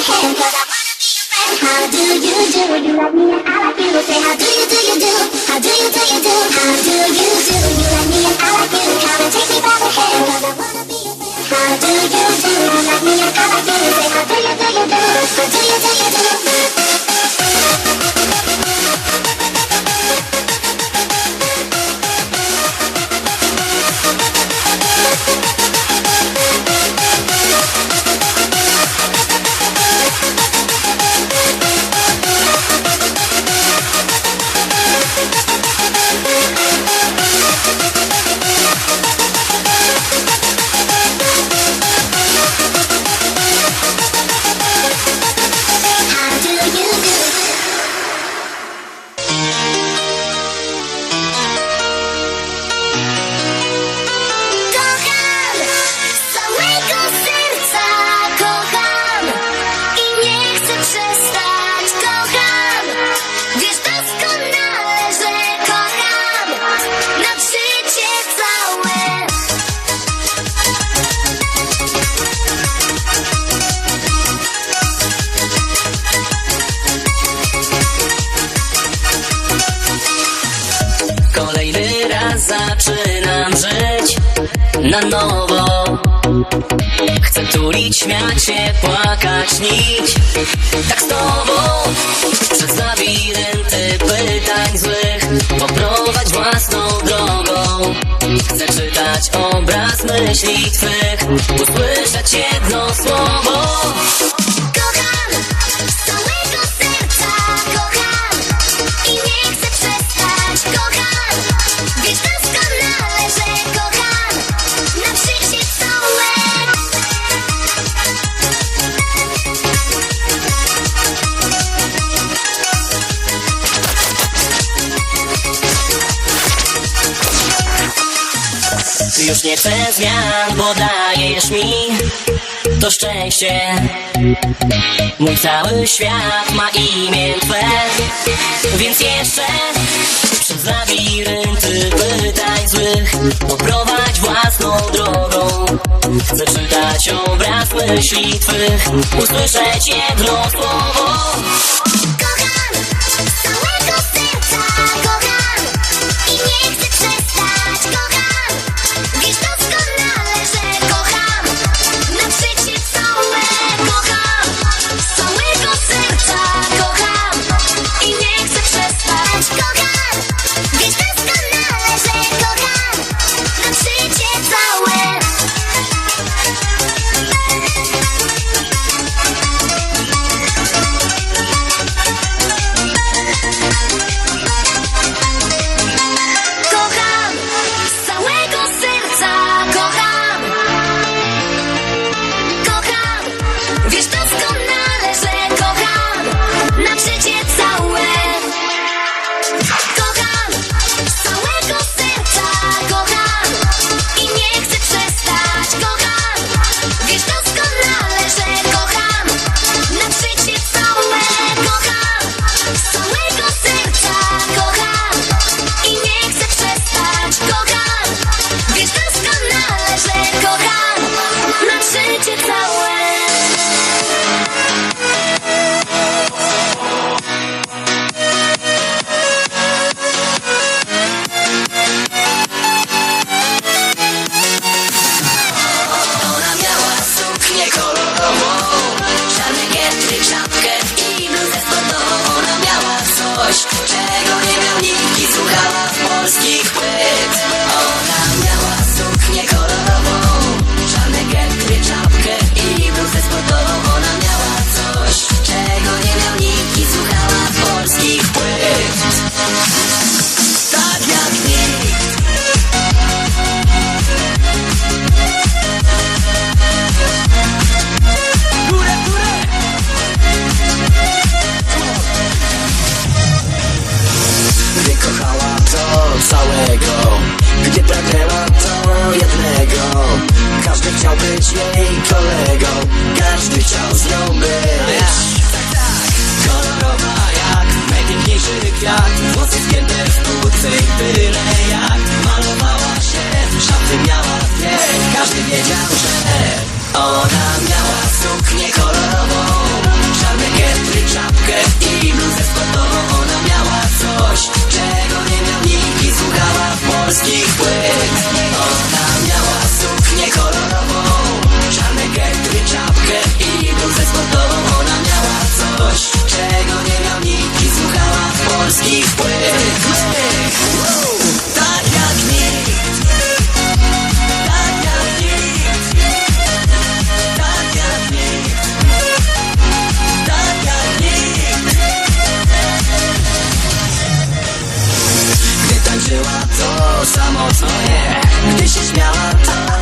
hand, cause I wanna. How do you do? You like me and I like you. Say how do you do you do? How do you do you do? How do you do? You like me and I like you. Come and take me by the hand, I wanna be your friend. How do you do? You like me and I like you. Say how do you do you do? How do you do you do? Kolejny raz zaczynam żyć na nowo. Chcę tulić, śmiać się, płakać, nić. Tak z tobą Przez labirynty pytań złych Poprowadź własną drogą. Chcę czytać obraz myśli twych Usłyszeć jedno słowo Nie chcę zmian, bo dajesz mi. To szczęście. Mój cały świat ma imię Twe. Więc jeszcze przez labirynty pytań złych. Poprowadź własną drogą. Chcę czytać obraz myśli Twych. Usłyszeć jedno słowo wings. Gdy tańczyła to samo co nie Gdy się śmiała to